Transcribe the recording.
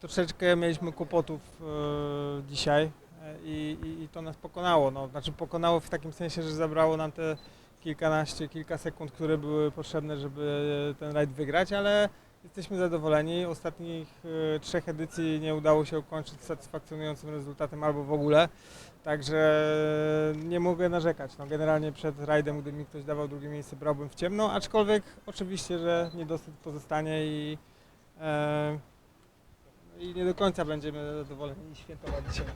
troszeczkę mieliśmy kłopotów e, dzisiaj e, i, i, i to nas pokonało. No, znaczy pokonało w takim sensie, że zabrało nam te kilkanaście, kilka sekund, które były potrzebne, żeby ten rajd wygrać, ale jesteśmy zadowoleni. Ostatnich e, trzech edycji nie udało się ukończyć satysfakcjonującym rezultatem albo w ogóle. Także nie mogę narzekać. No, generalnie przed rajdem, gdy mi ktoś dawał drugie miejsce, brałbym w ciemno, aczkolwiek oczywiście, że niedosyt pozostanie i, i nie do końca będziemy zadowoleni świętować dzisiaj.